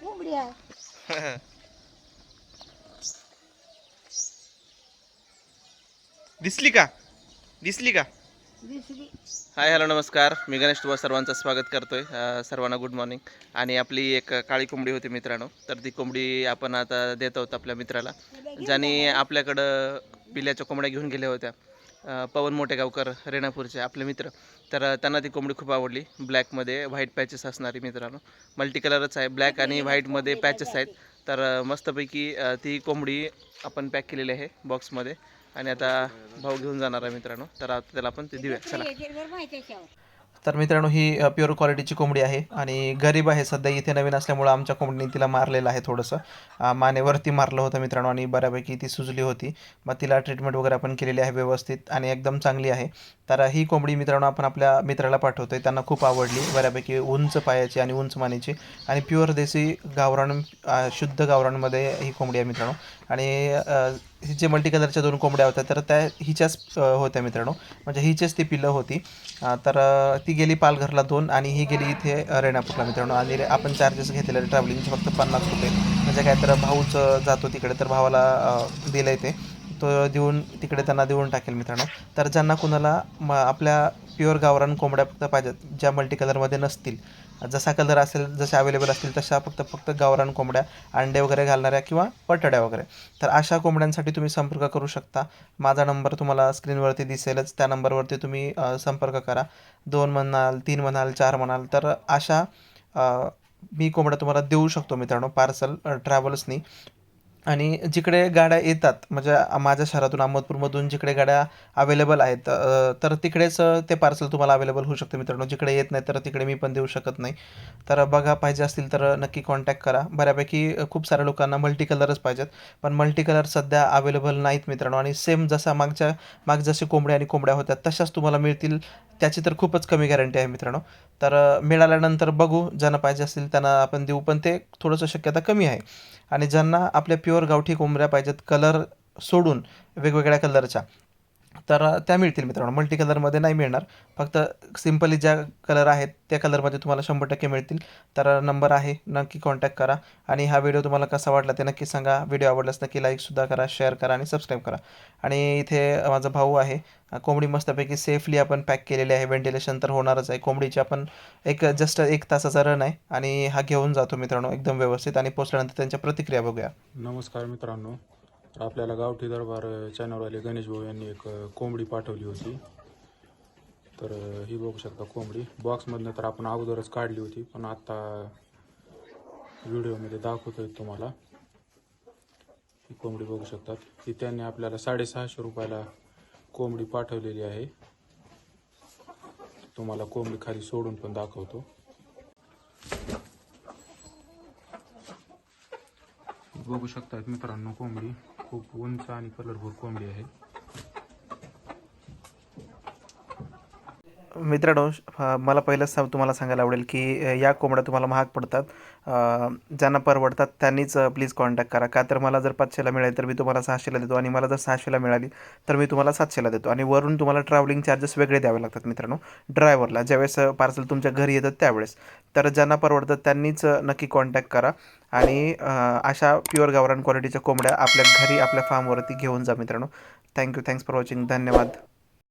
कोंबडी आहे दिसली का? दिसली का? दिसली. हाय हॅलो नमस्कार. मी गणेश तुम्हा सर्वांचं स्वागत करतोय सर्वांना गुड मॉर्निंग. आणि आपली एक काळी कोंबडी होती मित्रांनो. तर ती कोंबडी आपण आता देत आहोत आपल्या मित्राला ज्याने आपल्याकडं पिल्याच्या कोंबड्या घेऊन गेल्या होत्या. पवन मोठेगावकर रेणापूरचे आपले मित्र तर त्यांना ती कोंबडी खूप आवडली ब्लॅकमध्ये व्हाईट पॅचेस असणारी मित्रांनो मल्टी कलरच आहे ब्लॅक आणि व्हाईटमध्ये पॅचेस आहेत तर मस्तपैकी ती कोंबडी आपण पॅक केलेली आहे बॉक्समध्ये आणि आता भाऊ घेऊन जाणार आहे मित्रांनो तर आता त्याला आपण ते देऊया चला तर मित्रांनो ही प्युअर क्वालिटीची कोंबडी आहे आणि गरीब आहे सध्या. इथे नवीन असल्यामुळं आमच्या कोंबडीने तिला मारलेलं आहे थोडंसं. मानेवरती मारलं होतं मित्रांनो आणि बऱ्यापैकी ती सुजली होती. मग तिला ट्रीटमेंट वगैरे आपण केलेली आहे व्यवस्थित आणि एकदम चांगली आहे. तर ही कोंबडी मित्रांनो आपण आपल्या मित्राला पाठवतो आहे त्यांना खूप आवडली बऱ्यापैकी उंच पायाची आणि उंच मानेची. आणि प्युअर देसी गावरान शुद्ध गावरानमध्ये ही कोंबडी आहे मित्रांनो. आणि ही जे मल्टी कलरच्या दोन कोंबड्या होत्या तर त्या हिच्याच होत्या मित्रांनो. म्हणजे हिचेच ती पिल्लं होती. तर ती गेली पालघरला दोन आणि ही गेली इथे रेणापूरला मित्रांनो. आणि आपण चार्जेस घेतलेले ट्रॅव्हलिंगचे फक्त पन्नास रुपये. म्हणजे काय तर भाऊच जातो तिकडे तर भावाला दिलं आहे ते. तो देऊन तिकडे त्यांना देऊन टाकेल मित्रांनो. तर ज्यांना कुणाला म आपल्या प्युअर गावरान कोंबड्या फक्त पाहिजेत ज्या मल्टी कलरमध्ये नसतील. जसा कलर असेल जसे अवेलेबल असतील तशा फक्त फक्त गावरान कोंबड्या अंडे वगैरे घालणाऱ्या किंवा पटड्या वगैरे. तर अशा कोंबड्यांसाठी तुम्ही संपर्क करू शकता. माझा नंबर तुम्हाला स्क्रीनवरती दिसेलच. त्या नंबरवरती तुम्ही संपर्क करा. दोन म्हणाल तीन म्हणाल चार म्हणाल. तर अशा मी कोंबड्या तुम्हाला देऊ शकतो मित्रांनो पार्सल ट्रॅव्हल्सनी आणि जिकडे गाड्या येतात म्हणजे माझ्या शहरातून अहमदपूरमधून जिकडे गाड्या अवेलेबल आहेत तर तिकडेच ते पार्सल तुम्हाला अवेलेबल होऊ शकते मित्रांनो. जिकडे येत नाही तर तिकडे मी पण देऊ शकत नाही. तर बघा पाहिजे असतील तर नक्की कॉन्टॅक्ट करा. बऱ्यापैकी खूप साऱ्या लोकांना मल्टी कलरच पाहिजेत. पण मल्टी कलर सध्या अवेलेबल नाहीत मित्रांनो. आणि सेम जसा मागच्या माग जसे कोंबड्या आणि कोंबड्या होत्या तशाच तुम्हाला मिळतील. त्याची तर खूपच कमी गॅरंटी आहे मित्रांनो. तर मिळाल्यानंतर बघू. ज्यांना पाहिजे असतील त्यांना आपण देऊ पण ते थोडंसं शक्यता कमी आहे. आणि ज्यांना आपल्या प्युअर गावठी कोंबड्या पाहिजेत. कलर सोडून वेगवेगळ्या कलरच्या तर त्या मिळतील मित्रांनो. मल्टी कलरमध्ये नाही मिळणार. फक्त सिम्पली ज्या कलर आहेत त्या कलरमध्ये तुम्हाला शंभर टक्के मिळतील. तर नंबर आहे नक्की कॉन्टॅक्ट करा. आणि हा व्हिडिओ तुम्हाला कसा वाटला ते नक्की सांगा. व्हिडिओ आवडल्यास नक्की लाईकसुद्धा करा शेअर करा आणि सबस्क्राईब करा. आणि इथे माझा भाऊ आहे. कोंबडी मस्तपैकी सेफली आपण पॅक केलेली आहे. व्हेंटिलेशन तर होणारच आहे. कोंबडीची आपण एक जस्ट एक तासाचा रन आहे. आणि हा घेऊन जातो मित्रांनो एकदम व्यवस्थित. आणि पोचल्यानंतर त्यांच्या प्रतिक्रिया बघूया. नमस्कार मित्रांनो. तर आपल्याला गावठी दरबार चॅनलवाले गणेश भाऊ यांनी एक कोंबडी पाठवली होती. तर ही बघू शकता कोंबडी. बॉक्समधनं तर आपण अगोदरच काढली होती पण आत्ता व्हिडिओमध्ये दाखवतोय तुम्हाला. ही कोंबडी बघू शकतात. ती त्यांनी आपल्याला साडेसहाशे रुपयाला कोंबडी पाठवलेली आहे. तुम्हाला कोंबडी खाली सोडून पण दाखवतो. बघू शकतात मित्रांनो कोंबडी. खूप उंच आणि कलरफुल कोंबडी आहे. मित्रांनो मला पहिलंच सा- तुम्हाला सांगायला आवडेल की या कोंबड्या तुम्हाला महाग पडतात. ज्यांना परवडतात त्यांनीच प्लीज कॉन्टॅक्ट करा. का तर मला जर पाचशेला मिळाली तर मी तुम्हाला सहाशेला देतो. आणि मला जर सहाशेला मिळाली तर मी तुम्हाला सातशेला देतो. आणि वरून तुम्हाला ट्रॅव्हलिंग चार्जेस वेगळे द्यावे लागतात मित्रांनो. ड्रायव्हरला ज्यावेळेस पार्सल तुमच्या घरी येतात त्यावेळेस. तर ज्यांना परवडतात त्यांनीच नक्की कॉन्टॅक्ट करा. आणि अशा प्युअर गावरान क्वालिटीच्या कोंबड्या आपल्या घरी आपल्या फार्मवरती घेऊन जा मित्रांनो. थँक्यू थँक्स फॉर वॉचिंग धन्यवाद.